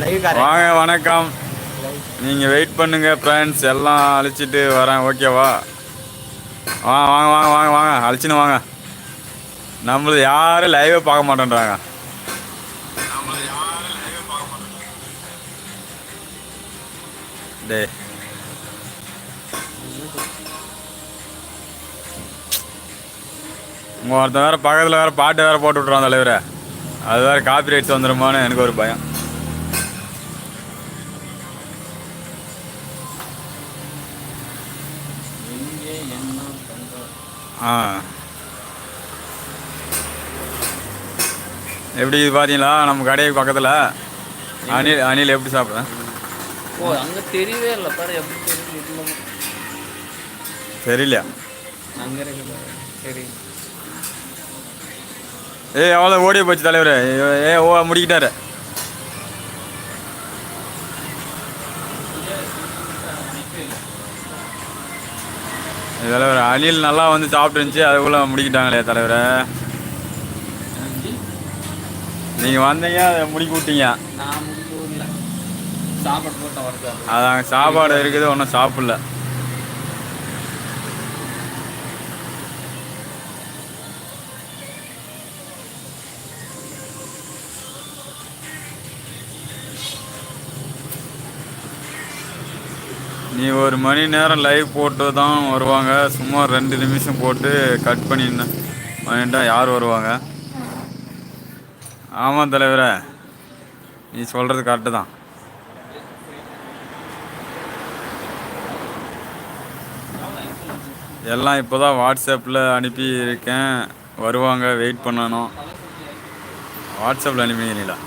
வாங்க வணக்கம். நீங்கள் வெயிட் பண்ணுங்க ஃப்ரெண்ட்ஸ் எல்லாம் அழைச்சிட்டு வரேன். ஓகேவா வாங்க வாங்க வாங்க வாங்க வாங்க. அழைச்சின்னு வாங்க. நம்மளது யாரும் லைவே பார்க்க மாட்டேன்றாங்க. டே உங்கள் ஒருத்தன் வேறு பக்கத்தில் வேறு பாட்டு வேறு போட்டு விட்றான் தலைவரை. அது வேற காப்பி ரைட்ஸ் வந்துருமான்னு எனக்கு ஒரு பயம் எங்கே என்ன பண்றோம் ஆ. எப்படி இது பார்த்தீங்களா நம்ம கடைக்கு பக்கத்தில். அணில் அணில் எப்படி சாப்பிட்றேன் ஓ அங்க தெரியவே இல்லை. பாரு எப்படி இன்னும் தெரியலையா அங்க இருக்கு சரி ஏய் எவ்வளோ ஓடி போச்சு தலைவர். ஏ ஓ முடிக்கிட்டாரு. தலைவர் அணில் நல்லா வந்து சாப்பிட்டு இருந்துச்சு அதுக்குள்ளே முடிக்கிட்டாங்களே தலைவரை. நீங்கள் வந்தீங்க அதை முடிக்க விட்டீங்க அதாங்க சாப்பாடு இருக்குது ஒன்றும் சாப்பிடல. நீ ஒரு மணி நேரம் லைவ் போட்டு தான் வருவாங்க. சும்மா ரெண்டு நிமிஷம் போட்டு கட் பண்ணின்னு பண்ணிட்டா யார் வருவாங்க? ஆமாம் தலைவரே நீ சொல்கிறது கரெக்டு தான். எல்லாம் இப்போ தான் வாட்ஸ்அப்பில் அனுப்பி இருக்கேன். வருவாங்க வெயிட் பண்ணணும். வாட்ஸ்அப்பில் அனுப்பிங்களா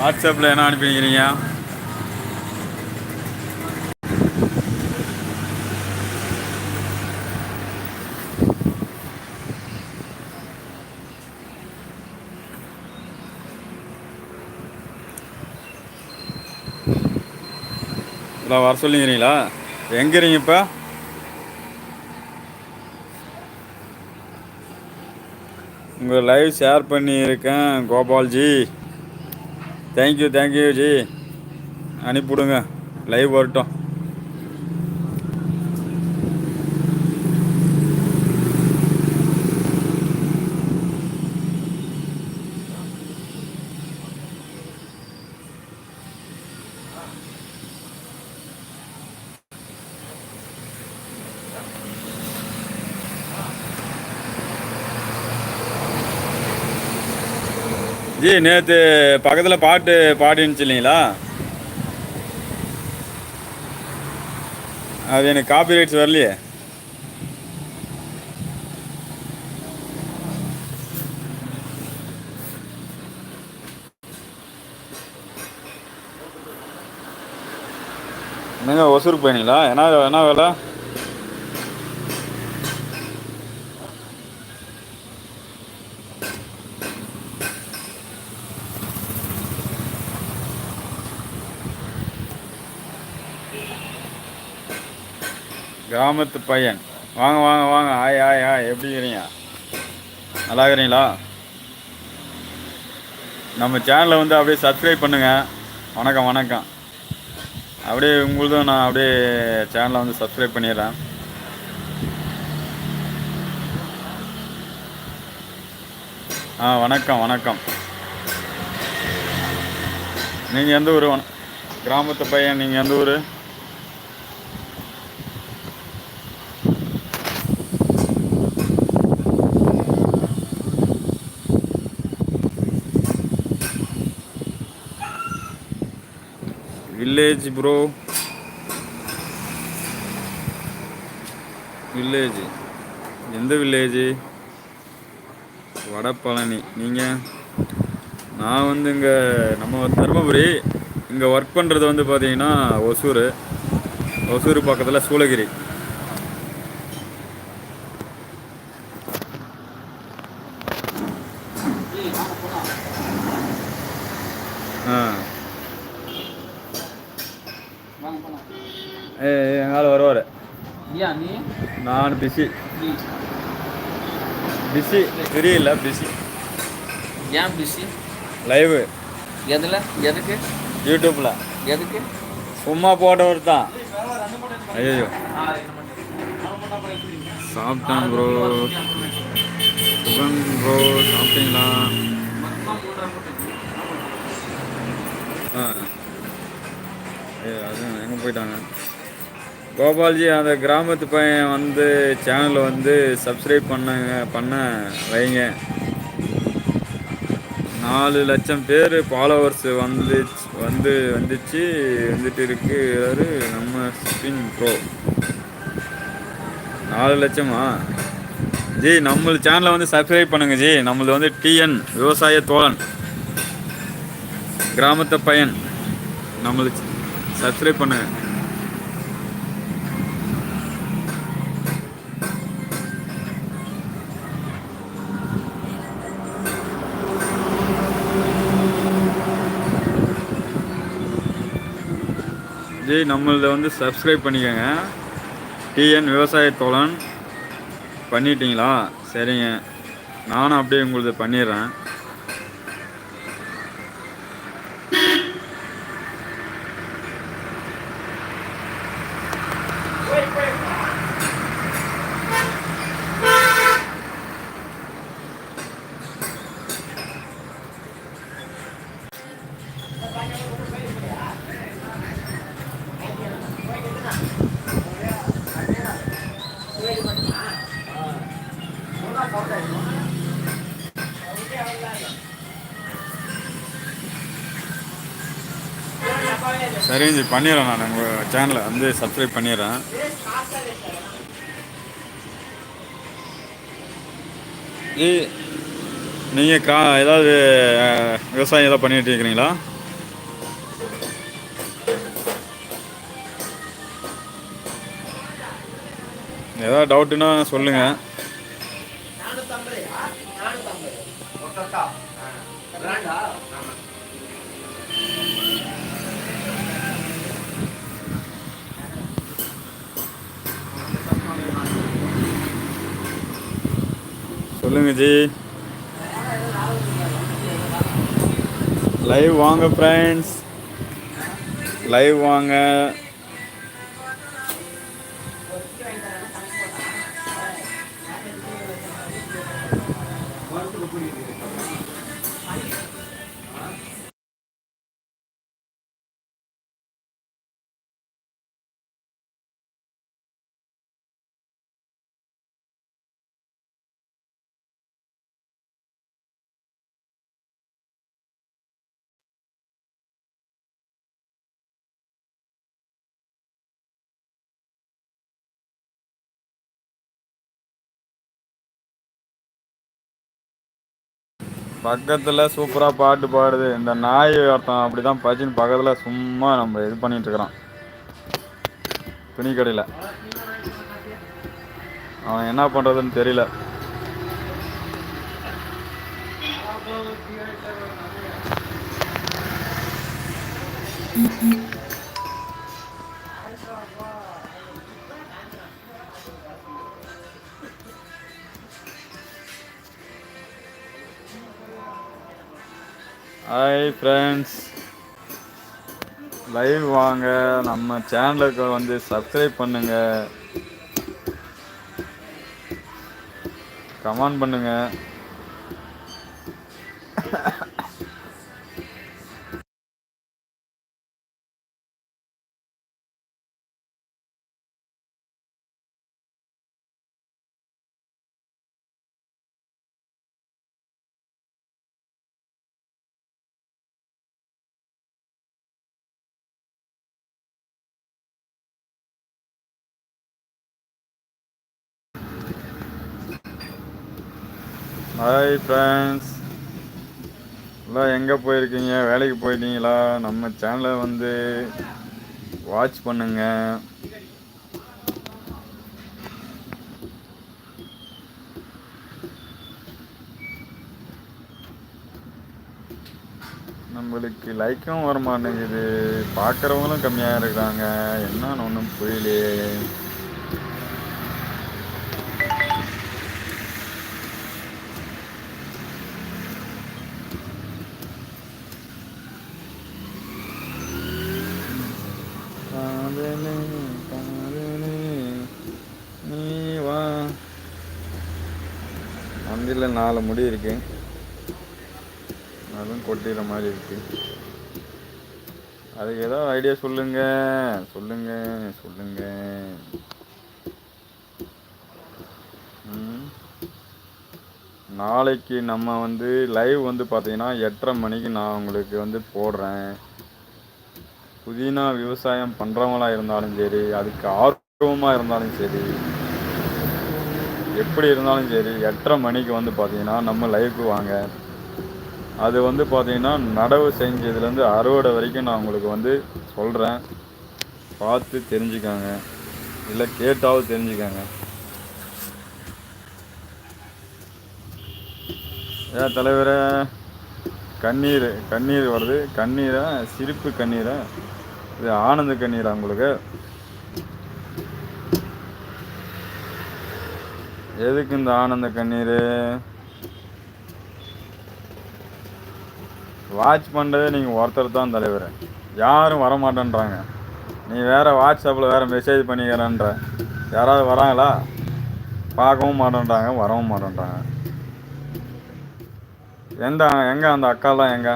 வாட்ஸ்அப்பில் என்ன அனுப்பிக்கிறீங்க இல்லை வர சொல்லிக்கிறீங்களா? எங்கே இருக்கீங்க இப்போ? உங்கள் லைவ் ஷேர் பண்ணியிருக்கேன் Gopalji. Thank you thank you ji அனுப்பிவிடுங்க. லைவ் வரட்டும். நேற்று பக்கத்தில் பாட்டு பாடினுச்சு இல்லைங்களா? அது எனக்கு காப்பி ரைட்ஸ் வரலையே. என்னங்க ஒசூருக்கு போயினீங்களா? என்ன என்ன வேலை? கிராமத்து பையன். வாங்க வாங்க வாங்க. ஆய் ஆய் ஆய் எப்படி இருக்கிறீங்க? நல்லா இருக்கிறீங்களா? நம்ம சேனலை வந்து அப்படியே சப்ஸ்கிரைப் பண்ணுங்கள் வணக்கம் வணக்கம். அப்படியே உங்களுதும் நான் அப்படியே சேனலை வந்து சப்ஸ்கிரைப் பண்ணிடுறேன். ஆ வணக்கம் வணக்கம். நீங்கள் எந்த ஊர்? வண கிராமத்து பையன் நீங்கள் எந்த ஊர்? வில்லேஜ் ப்ரோ வில்லேஜ் எந்த வில்லேஜ் வடபழனி. நீங்கள் நான் வந்து இங்கே நம்ம தருமபுரி. இங்கே ஒர்க் பண்ணுறது வந்து பார்த்தீங்கன்னா ஒசூர். ஒசூர் பக்கத்தில் சூளகிரி ஆ வாங்க போலாம் எங்கால வருவார் ஏன் நீ நான் பிஸி பிஸி தெரியல பிஸி ஏன் பிஸி லைவு எதில்? எதுக்கு? யூடியூப்பில் எதுக்கு? சும்மா போட்டவர் தான். ஐயோ சாப்பிட்டேன் ப்ரோ சுகன் ப்ரோ சாப்பிட்டீங்களா? ஆ. ஐயோ அது எங்கே போயிட்டாங்க? கோபால்ஜி அந்த கிராமத்து பையன் வந்து சேனலை வந்து சப்ஸ்கிரைப் பண்ணுங்க பண்ண வைங்க. நாலு லட்சம் பேர் ஃபாலோவர்ஸ் வந்து வந்து வந்துச்சு வந்துட்டு இருக்காரு நம்ம ஸ்பின் ப்ரோ நாலு லட்சமா? ஜி நம்ம சேனலை வந்து சப்ஸ்கிரைப் பண்ணுங்க ஜி. நம்மளது வந்து டிஎன் விவசாய தோழன். கிராமத்து பையன். நம்மளுக்கு சப்ஸ்கிரைப் பண்ணுங்க. ஜி நம்மளத வந்து சப்ஸ்கிரைப் பண்ணிக்கோங்க. டிஎன் விவசாய தோழன். பண்ணிட்டீங்களா? சரிங்க. நானும் அப்படியே உங்களுது பண்ணிடுறேன் சரிங்க ஜி பண்ணிடுறேன் நான் உங்கள் சேனலை வந்து சப்ஸ்கிரைப் பண்ணிடுறேன் ஜி நீங்கள் கா ஏதாவது விவசாயம் ஏதாவது பண்ணிட்டு இருக்கிறீங்களா? ஏதாவது டவுட்டுன்னா சொல்லுங்கள் சொல்லுங்க ஜி. லைவ் வாங்க ஃப்ரெண்ட்ஸ் லைவ் வாங்க. பக்கத்தில் சூப்பராக பாட்டு பாடுது. இந்த நாய் ஒருத்தன் அப்படி தான் பச்சின்னு பக்கத்தில் சும்மா நம்ம இது பண்ணிட்டு துணி கடையில் அவன் என்ன பண்ணுறதுன்னு தெரியல. ஹாய் ஃப்ரெண்ட்ஸ் லைவ் வாங்க. நம்ம சேனலுக்கு வந்து சப்ஸ்கிரைப் பண்ணுங்க. கமெண்ட் பண்ணுங்க. ஹாய் ஃப்ரெண்ட்ஸ் எல்லாம் எங்கே போயிருக்கீங்க? வேலைக்கு போயிட்டீங்களா? நம்ம சேனலை வந்து வாட்ச் பண்ணுங்க. நம்மளுக்கு லைக்கும் வர மாட்டேங்குது. பார்க்குறவங்களும் கம்மியாக இருக்கிறாங்க. என்னன்னு ஒன்றும் புரியலையே. மந்திரில் முடி இருக்கு. அதுவும் கொட்டிடுற மாதிரி இருக்கு. அதுக்கு ஏதோ ஐடியா சொல்லுங்க. சொல்லுங்க சொல்லுங்க. நாளைக்கு நம்ம வந்து லைவ் வந்து பார்த்தீங்கன்னா எட்டரை மணிக்கு நான் உங்களுக்கு வந்து போடுறேன். புதினா விவசாயம் பண்ணுறவங்களா இருந்தாலும் சரி அதுக்கு ஆர்வமாக இருந்தாலும் சரி எப்படி இருந்தாலும் சரி எட்டரை மணிக்கு வந்து பார்த்தீங்கன்னா நம்ம லைஃபு வாங்க. அது வந்து பார்த்தீங்கன்னா நடவு செஞ்சதுலேருந்து அறுவடை வரைக்கும் நான் உங்களுக்கு வந்து சொல்கிறேன் பார்த்து தெரிஞ்சுக்கோங்க. இல்லை கேட்டாவது தெரிஞ்சுக்காங்க. ஏன் தலைவரே கண்ணீர் கண்ணீர் வருது. கண்ணீரா? சிரிப்பு கண்ணீரா? இது ஆனந்த கண்ணீரா உங்களுக்கு? எதுக்கு இந்த ஆனந்த கண்ணீர்? வாட்ச் பண்ணுறதே நீங்கள் ஒருத்தர் தான் தலைவர். யாரும் வர மாட்டேன்றாங்க நீ வேறு வாட்ஸ்அப்பில் வேற மெசேஜ் பண்ணிக்கிறன்ற. யாராவது வராங்களா? பார்க்கவும் மாட்டேன்றாங்க வரவும் மாட்டேன்றாங்க. எந்த எங்கே அந்த அக்காலாம் எங்கே?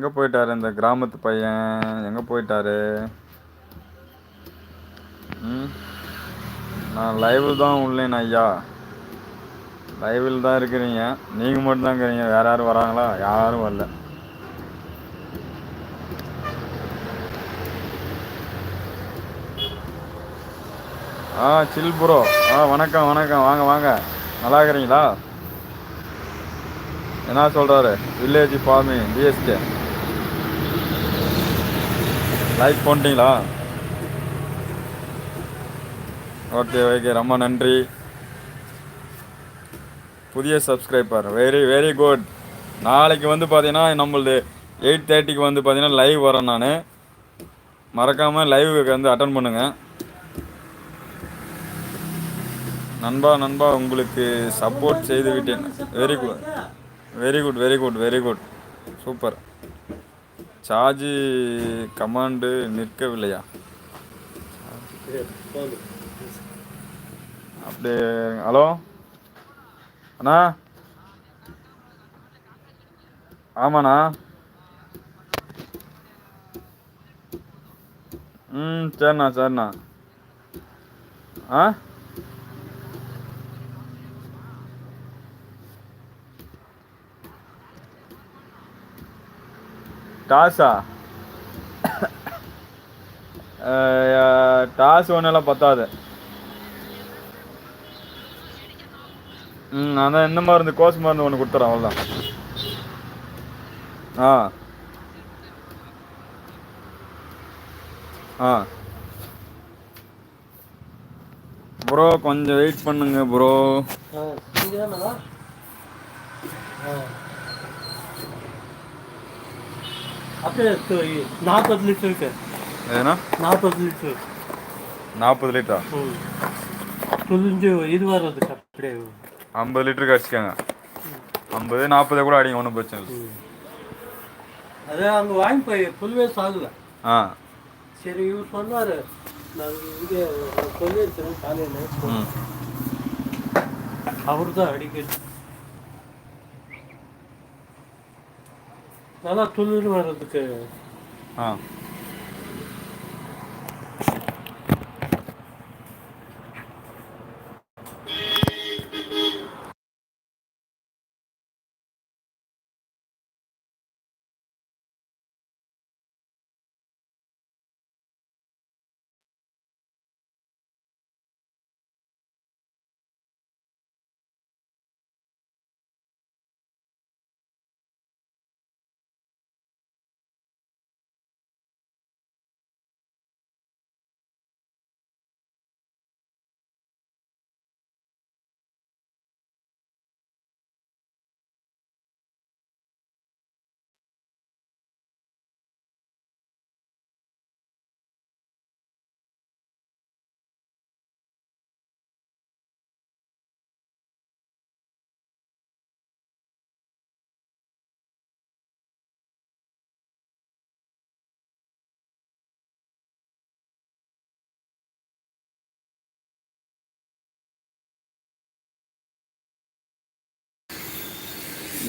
எங்கே போயிட்டாரு இந்த கிராமத்து பையன்? எங்கே போயிட்டாரு? ம்? நான் லைவில் தான் உள்ளேன் ஐயா. லைவில் தான் இருக்கிறீங்க. நீங்கள் மட்டும்தான் இருக்கிறீங்க. வேற யாரும் வராங்களா? யாரும் வரல. ஆ சில் ப்ரோ ஆ வணக்கம் வணக்கம். வாங்க வாங்க. நல்லா இருக்கிறீங்களா? என்ன சொல்கிறாரு வில்லேஜ் ஃபார்மிங் பிஎஸ்கே லைக் பண்ணிட்டீங்களா ஓகே ஓகே ரொம்ப நன்றி. புதிய சப்ஸ்கிரைபர் வெரி வெரி குட் நாளைக்கு வந்து பார்த்தீங்கன்னா நம்மளது எயிட் தேர்ட்டிக்கு வந்து பார்த்தீங்கன்னா லைவ் வரேன் நான். மறக்காமல் லைவுக்கு வந்து அட்டன் பண்ணுங்கள் நண்பா நண்பா உங்களுக்கு சப்போர்ட் செய்து விட்டேன் very good very good very good very good super charge command நிற்கவில்லையா? அப்படியே ஹலோ? அண்ணா? ஆமாண்ணா. ம் சரிண்ணா சரிண்ணா. ஆ? டாஸா டாஸ் ஒன்றெல்லாம் பத்தாது. ம் அதான் இந்த மருந்து கோஸ் மருந்து ஒன்று கொடுத்துறேன் அவ்வளோதான் ஆ. ஆ. ப்ரோ கொஞ்சம் வெயிட் பண்ணுங்க ப்ரோ. அப்படியே நாற்பது லிட்டருக்கு ஏன்னா நாற்பது லிட்டரு நாற்பது லிட்டரா துளிஞ்சு இது வர்றதுக்கு அப்படியே ஐம்பது லிட்டருக்கு அடிச்சுக்கோங்க ஐம்பது நாற்பது கூட அடிங்க ஒன்றும் பிரச்சனை இல்லை அதே அங்கே வாங்கி போய் புல்வே சாகல ஆ சரி இவர் சொன்னார் நான் இங்கே சொல்லியிருக்கிறேன் காலையில் அவர் தான் அடிக்கடி நல்லா துளிர் வர்றதுக்கு ஆ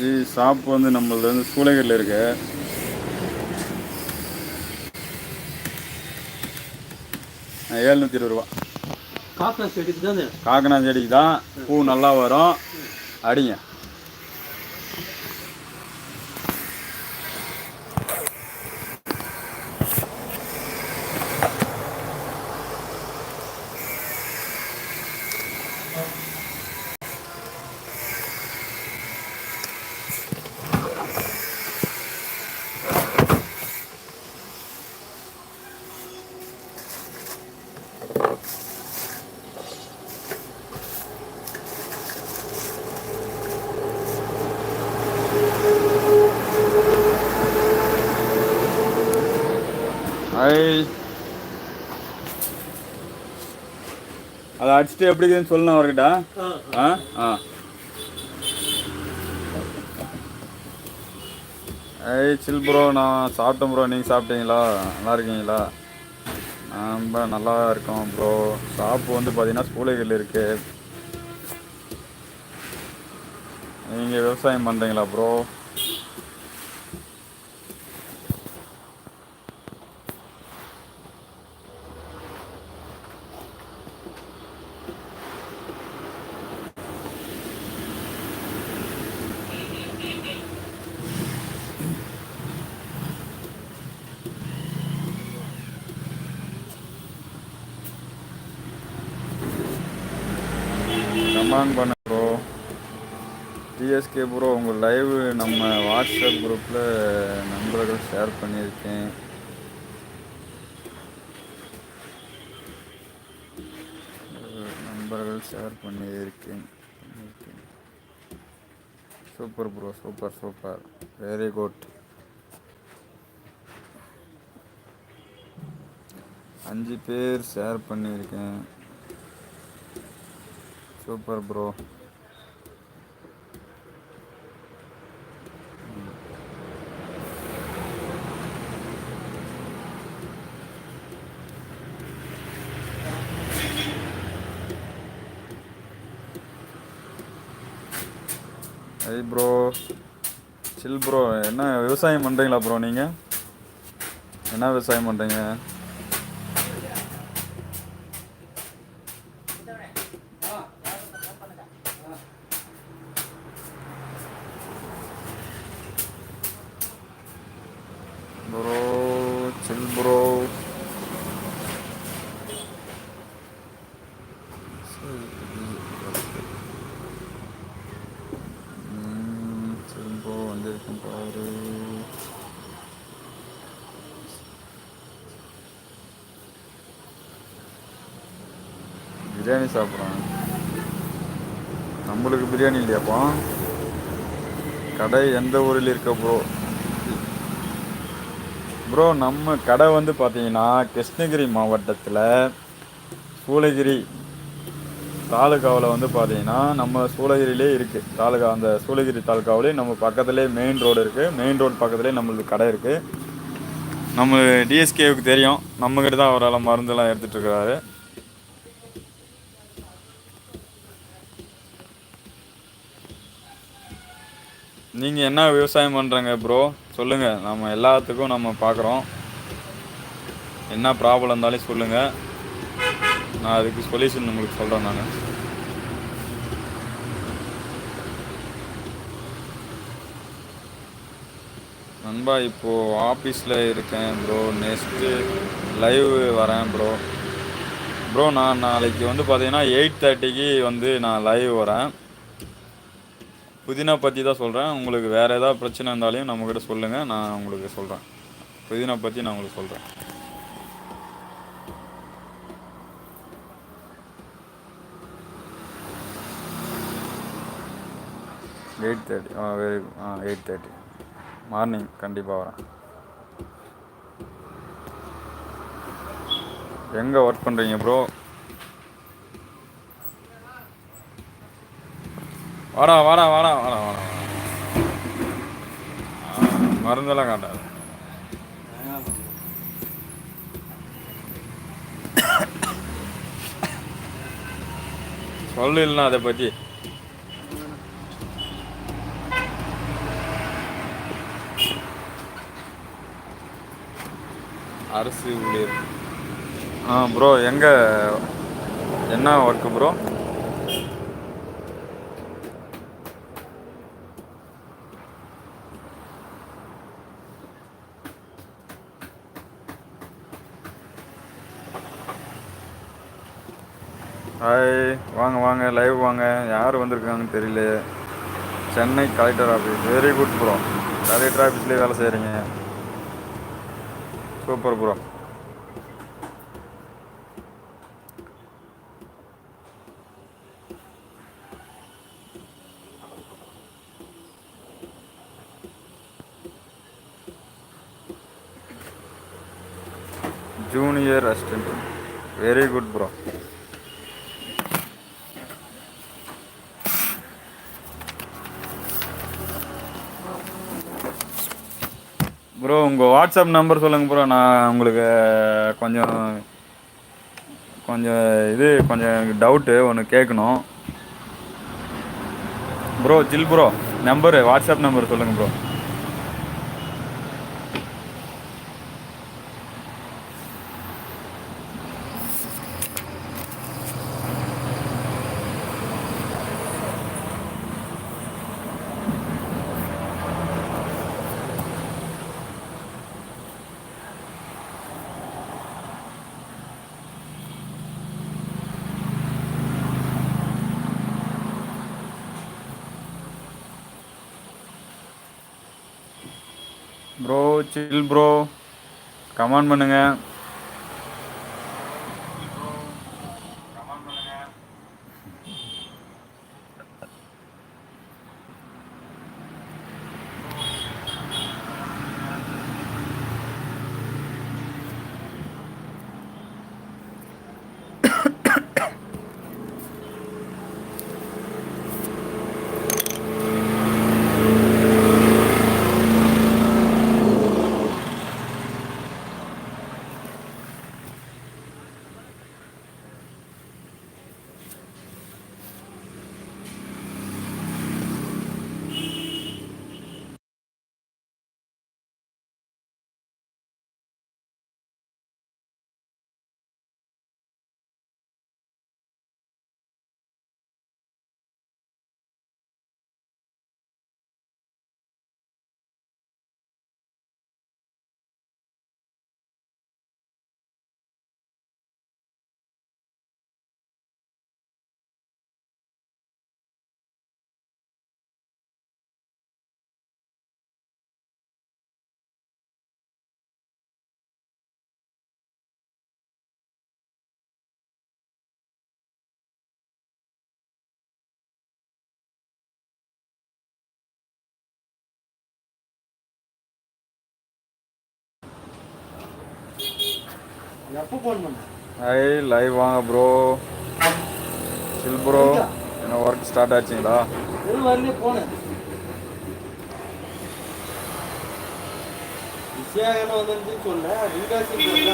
இது ஷாப் வந்து நம்மளது வந்து சூளைகரில் இருக்கு. ஏழ்நூற்றி இருபது ரூபா. காக்கா செடிக்கு தானே? காக்கனா செடிக்கு தான் பூ நல்லா வரும். அடிங்க. ஐ அதை எப்படி இருக்குதுன்னு சொல்லணும் அவர்கிட்ட. ஆ ஆ. ஐய் சில் ப்ரோ நான் சாப்பிட்டேன் ப்ரோ நீங்கள் சாப்பிட்டீங்களா? நல்லா இருக்கீங்களா? ரொம்ப நல்லா இருக்கோம் ப்ரோ ஷாப்பு வந்து பார்த்தீங்கன்னா ஸ்கூலைகள் இருக்கு. நீங்கள் விவசாயம் பண்ணுறீங்களா ப்ரோ கமெண்ட் பண்ண ப்ரோ டிஎஸ்கே ப்ரோ உங்கள் லைவ் நம்ம வாட்ஸ்அப் குரூப்பில் நண்பர்கள் ஷேர் பண்ணியிருக்கேன். நண்பர்கள் ஷேர் பண்ணியிருக்கேன். பண்ணியிருக்கேன். Super bro super super very good அஞ்சு பேர் ஷேர் பண்ணியிருக்கேன். சூப்பர் ப்ரோ ஐ ப்ரோ சில் ப்ரோ என்ன விவசாயம் பண்ணுறீங்களா ப்ரோ நீங்கள் என்ன விவசாயம் பண்ணுறீங்க bro chill bro chill bro வந்திருக்கேன் பாரு பிரியாணி சாப்பிட்றோம் நம்மளுக்கு பிரியாணி இல்லையாப்பா? கடை எந்த ஊரில் இருக்க ப்ரோ ப்ரோ நம்ம கடை வந்து பார்த்தீங்கன்னா கிருஷ்ணகிரி மாவட்டத்தில் சூளகிரி தாலுகாவில் வந்து பார்த்தீங்கன்னா நம்ம சூளகிரிலே இருக்குது தாலுகா அந்த சூளகிரி தாலுகாவிலே நம்ம பக்கத்துலேயே மெயின் ரோடு இருக்குது மெயின் ரோடு பக்கத்துலேயே நம்மளுக்கு கடை இருக்குது நம்ம டிஎஸ்கேவுக்கு தெரியும். நம்மக்கிட்ட தான் அவரால் மருந்தெல்லாம் எடுத்துகிட்டு இருக்கிறாரு. நீங்கள் என்ன விவசாயம் பண்ணுறங்க ப்ரோ சொல்லுங்கள் நம்ம எல்லாத்துக்கும் நம்ம பார்க்குறோம் என்ன ப்ராப்ளம் இருந்தாலும் சொல்லுங்கள் நான் அதுக்கு சொல்யூஷன் உங்களுக்கு சொல்கிறேன் நான். நண்பா இப்போது ஆஃபீஸில் இருக்கேன் ப்ரோ நெக்ஸ்ட்டு லைவ் வரேன் ப்ரோ ப்ரோ நான் நாளைக்கு வந்து பார்த்தீங்கன்னா எயிட் தேர்ட்டிக்கு வந்து நான் லைவ் வரேன். புதினா பற்றி தான் சொல்கிறேன் உங்களுக்கு வேறு ஏதாவது பிரச்சனை இருந்தாலையும் நம்மக்கிட்ட சொல்லுங்கள் நான் உங்களுக்கு சொல்கிறேன் புதினா பற்றி நான் உங்களுக்கு சொல்கிறேன் eight thirty. Ah very ah eight thirty. Morning கண்டிப்பாக வரேன். எங்கே ஒர்க் பண்ணுறீங்க ப்ரோ வாடா வாடா வாடா வாடா வாடா. மருந்தெல்லாம் காட்டாது. சொல்லு அதை பற்றி அரசு ஊழியர். ஆ ப்ரோ எங்கே? என்ன ஒர்க்கு ப்ரோ ஹாய் வாங்க வாங்க. லைவ் வாங்க. யார் வந்திருக்காங்கன்னு தெரியல Chennai collector office very good bro collector ஆஃபீஸ்லேயே வேலை செய்கிறீங்க super bro junior assistant very good bro bro உங்கள் வாட்ஸ்அப் நம்பர் சொல்லுங்கள் ப்ரோ நான் உங்களுக்கு கொஞ்சம் கொஞ்சம் இது கொஞ்சம் டவுட்டு ஒன்று கேட்கணும். Bro chill bro number WhatsApp number சொல்லுங்கள் bro bro chill bro comment பண்ணுங்கள் எப்போ ஃபோன் பண்ண. ஹாய் லைவ் வாங்க ப்ரோ சில் ப்ரோ என்ன ஒர்க் ஸ்டார்ட் ஆச்சுங்களா? வரலையே போனேன் என்ன வந்துருந்துன்னு சொல்ல விகாசி போடல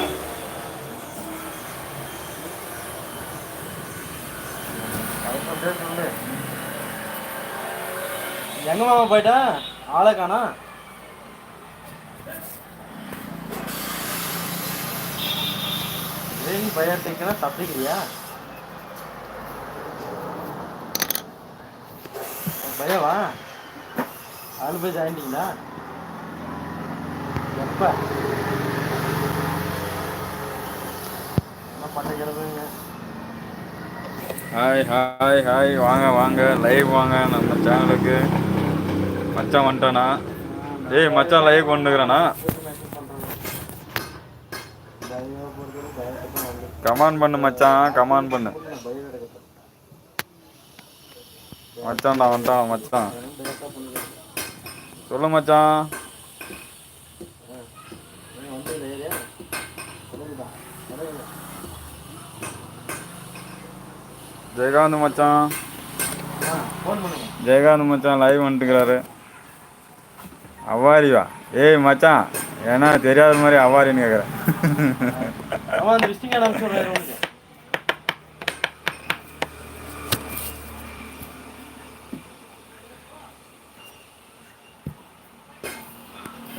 எங்க மாமா போயிட்டா? ஆளை காணா? ஏன் பயத்துக்குன்னா தப்பிக்கிறியா பயவா? ஆளு போய் ஜாயின்டிங்களா எப்ப? என்ன பண்ண கிளம்புங்க ஹாய் ஹாய் ஹாய் வாங்க வாங்க. லைவ் வாங்க. நம்ம சேனலுக்கு மச்சான் வந்துட்டானா? ஏய் மச்சான் லைவ் கொண்டுக்கிறானா கமான் பண்ணு மச்சான். கமான் பண்ணு. மச்சான் நான் வந்துட்டான் மச்சான். சொல்லு மச்சான். ஜெயகாந்த் மச்சான். ஜெயகாந்த் மச்சான் லைவ் வந்துட்டுக்கிறாரு. அவ்வாரிவா ஏய் மச்சான். ஏன்னா தெரியாத மாதிரி அவ்வாரின்னு கேட்குறேன்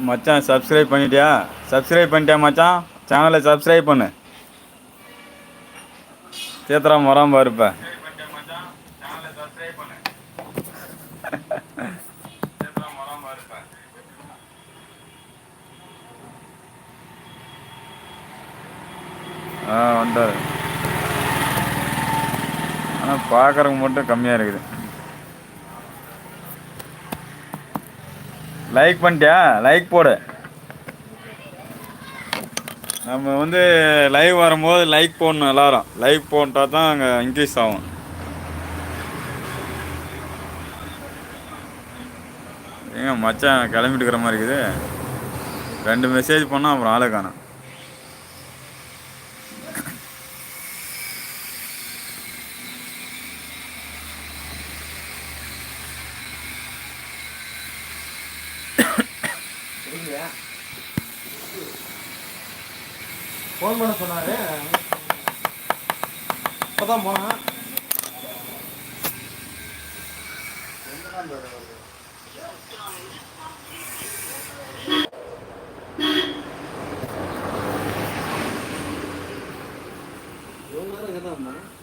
மச்சான் சப்ஸ்கிரைப் பண்ணிட்டியா? சப்ஸ்கிரைப் பண்ணிட்டியா மச்சான்? சேனலை சப்ஸ்கிரைப் பண்ணு. சேத்திரம் வராம இருப்ப ஆ ஆனால் பார்க்குறவங்க மட்டும் கம்மியாக இருக்குது. லைக் பண்ணிட்டியா? லைக் போடு. நம்ம வந்து லைவ் வரும்போது லைக் போடணும் எல்லாரும். லைக் போட்டால் தான் அங்கே இன்க்ரீஸ் ஆகும். ஏங்க மச்சான் கிளம்பிட்டு இருக்கிற மாதிரி இருக்குது. ரெண்டு மெசேஜ் பண்ணால் அப்புறம் ஆளை ஃபோன் பண்ண சொன்னாரு இப்போதான் போனான் எவ்வளோ நேரம் இங்கே தான்